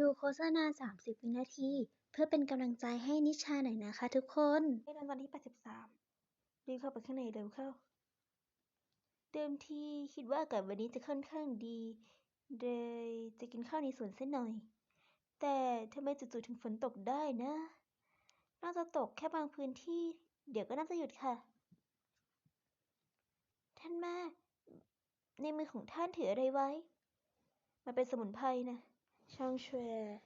ดูโฆษณา 30 วินาที เพื่อเป็นกำลังใจให้นิชาหน่อยนะคะทุกคนในวันที่ 83รีบเข้าไปข้างในเร็วเข้า เดิมทีคิดว่าอากาศวันนี้จะค่อนข้างดี เลยจะกินข้าวในสวนเสักหน่อย แต่ทำไมจู่ๆถึงฝนตกได้นะ น่าจะตกแค่บางพื้นที่ เดี๋ยวก็น่าจะหยุดค่ะ ท่านแม่ในมือของท่านถืออะไรไว้ มันเป็นสมุนไพรนะ ช่างแชร์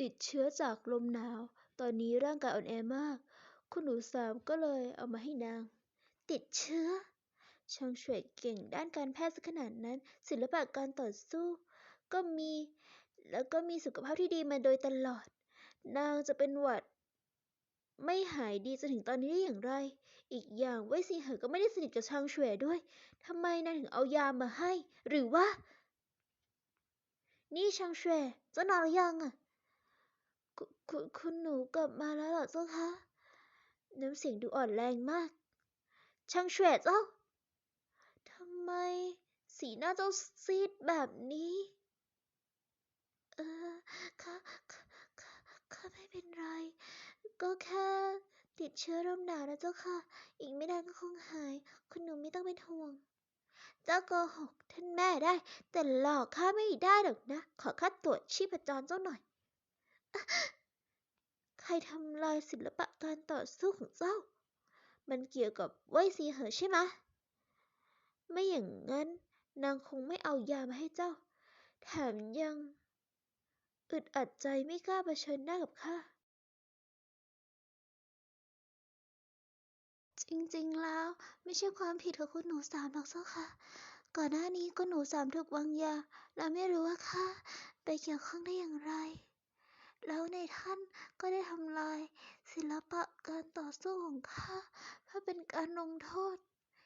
ติดเชื้อจากลมหนาว ตอนนี้ร่างกายอ่อนแอมาก คุณหนูสามก็เลยเอามาให้นาง ติดเชื้อ ช่างเฉวยเก่งด้านการแพทย์ซะขนาดนั้น ศิลปะการต่อสู้ ก็มี แล้วก็มีสุขภาพที่ดีมาโดยตลอด นางจะเป็นหวัด ไม่หายดีจนถึงตอนนี้ได้อย่างไร อีกอย่างเว่ยซิงเหอก็ไม่ได้สนิทกับช่างเฉวยด้วยทำไมนางถึงเอายามาให้ หรือว่า นี่ชางเฉวยเจ้านอนหรือยังอะคุณคุณหนูกลับมาแล้วเหรอเจ้าคะน้ำเสียงดูอ่อนแรงมาก ช่างเฉวยเจ้าทำไมสีหน้าเจ้าซีดแบบนี้ เออข้าข้าข้าข้าไม่เป็นไร ก็แค่ติดเชื้อลมหนาวนะเจ้าค่ะ อีกไม่นานก็คงหาย คุณหนูไม่ต้องเป็นห่วง เจ้าโกหกท่านแม่ได้ แต่หลอกข้าไม่ได้หรอกนะ ขอข้าตรวจชีพจรเจ้าหน่อย ใครทำลายศิลปะการต่อสู้ของเจ้า มันเกี่ยวกับเว่ยซีเหอใช่ไหมไม่อย่างนั้น นางคงไม่เอายามาให้เจ้า แถมยัง อึดอัดใจไม่กล้าเผชิญหน้ากับข้า จริงๆ แล้วไม่ใช่ความผิดของคุณหนูสามหรอกเจ้าค่ะ ก่อนหน้านี้คุณหนูสามถูกวางยา และไม่รู้ว่าข้าไปเกี่ยวข้องได้อย่างไร แล้วในท่านก็ได้ทำลาย ศิลปะการต่อสู้ของข้าเพื่อเป็นการลงโทษ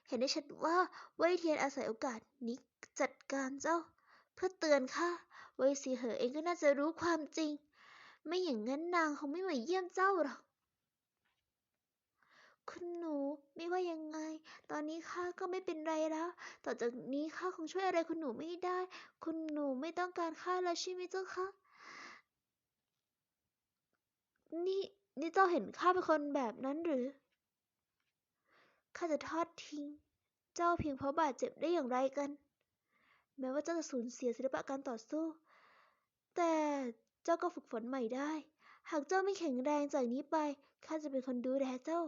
เห็นได้ชัดว่าเว่ยเทียนอาศัยโอกาสนี้จัดการเจ้า เพื่อเตือนข้าเว่ยซีเหอเองก็น่าจะรู้ความจริง ไม่อย่างนั้นนางคงไม่มาเยี่ยมเจ้าหรอกคุณหนู ไม่ว่ายังไง ตอนนี้ข้าก็ไม่เป็นไรแล้ว ต่อจากนี้ข้าคงช่วยอะไรคุณหนูไม่ได้ คุณหนูไม่ต้องการข้าแล้วใช่ไหมเจ้าคะนี่นี่เจ้าเห็นข้าเป็นคนแบบนั้นหรือ ข้าจะทอดทิ้ง เจ้าเพียงเพราะบาดเจ็บได้อย่างไรกัน แม้ว่าเจ้าจะสูญเสียศิลปะการต่อสู้ แต่เจ้าก็ฝึกฝนใหม่ได้ หากเจ้าไม่แข็งแรงจากนี้ไป ข้าจะเป็นคนดูแลเจ้า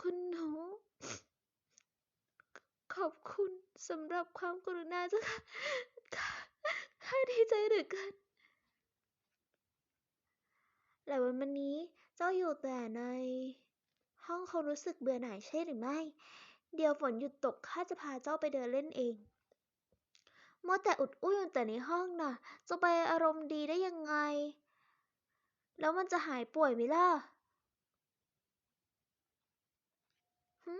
คุณหนู ขอบคุณสำหรับความกรุณาเจ้าค่ะข้าดีใจเหลือเกินหลายวันมานี้เจ้าอยู่แต่ใน ห้องคงรู้สึกเบื่อหน่ายใช่หรือไม่ เดี๋ยวฝนหยุดตกข้าจะพาเจ้าไปเดินเล่นเองมัวแต่อุดอุ้ยอยู่แต่ในห้องน่ะ จะไปอารมณ์ดีได้ยังไง แล้วมันจะหายป่วยไหมล่ะหึ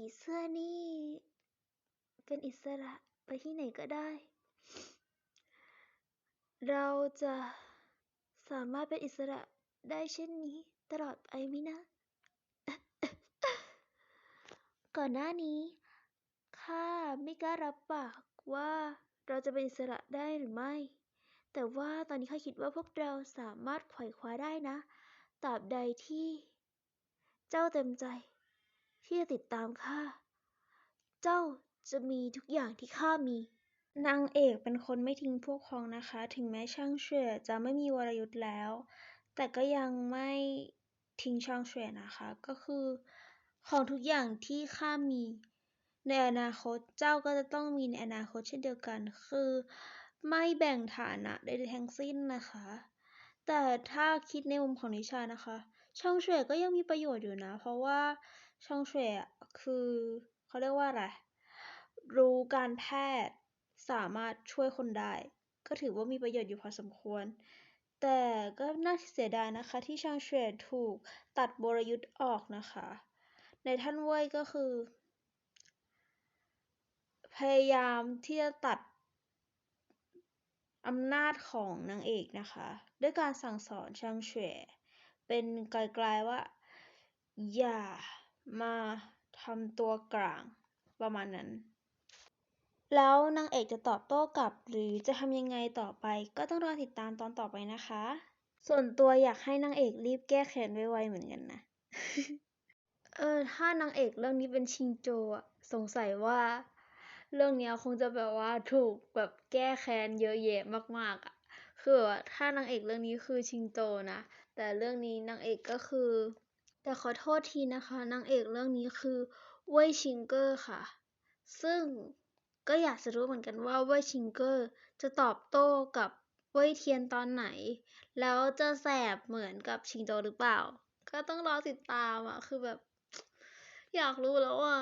ผีเสื้อนี่ เป็นอิสระไปที่ไหนก็ได้ เราจะสามารถเป็นอิสระได้เช่นนี้ตลอดไปไหมนะ ก่อนหน้านี้ข้าไม่กล้ารับปากว่าเราจะเป็นอิสระได้หรือไม่ แต่ว่าตอนนี้ข้าคิดว่าพวกเราสามารถไขว่คว้าได้นะตราบใดที่ เจ้าเต็มใจ ที่จะติดตามข้า เจ้าจะมีทุกอย่างที่ข้ามี นางเอกเป็นคนไม่ทิ้งพวกพ้องนะคะ ถึงแม้ช่างเฉวยจะไม่มีวรยุทธ์แล้ว แต่ก็ยังไม่ทิ้งช่างเฉวยนะคะ ก็คือของทุกอย่างที่ข้ามี ในอนาคตเจ้าก็จะต้องมีในอนาคตเช่นเดียวกัน คือไม่แบ่งฐานะใดๆทั้งสิ้นนะคะ แต่ถ้าคิดในมุมของนิชานะคะ ช่องเฉวยก็ยังมีประโยชน์อยู่นะ เพราะว่า ช่องเฉวยคือเขาเรียกว่าอะไร รู้การแพทย์สามารถช่วยคนได้ ก็ถือว่ามีประโยชน์อยู่พอสมควร แต่ก็น่าเสียดายนะคะ ที่ช่างเฉวยถูกตัดวรยุทธ์ออกนะคะ ในท่านเว่ยก็คือ พยายามที่จะตัดอำนาจของนางเอกนะคะ ด้วยการสั่งสอนช่างเฉวยเป็นไกลๆว่า อย่า มาทำตัวกลาง ประมาณนั้น แล้วนางเอกจะตอบโต้กลับ หรือจะทำยังไงต่อไป ก็ต้องรอติดตามตอนต่อไปนะคะ ส่วนตัวอยากให้นางเอกรีบแก้แค้นไวๆเหมือนกันนะ เออถ้านางเอกเรื่องนี้เป็นชินโจอะสงสัยว่าเรื่องเนี้ยคงจะแบบว่าถูกแบบแก้แค้นเยอะแยะมากๆอะคือถ้านางเอกเรื่องนี้คือชินโจนะ แต่เรื่องนี้นางเอกก็คือ แต่ขอโทษทีนะคะ นางเอกเรื่องนี้คือเว่ยชิงเกอร์ค่ะ ซึ่งก็อยากจะรู้เหมือนกันว่าเว่ยชิงเกอร์จะตอบโต้กับเว่ยเทียนตอนไหน แล้วจะแสบเหมือนกับชิงโจหรือเปล่า ก็ต้องรอติดตามอะคือแบบ อยากรู้แล้วอะ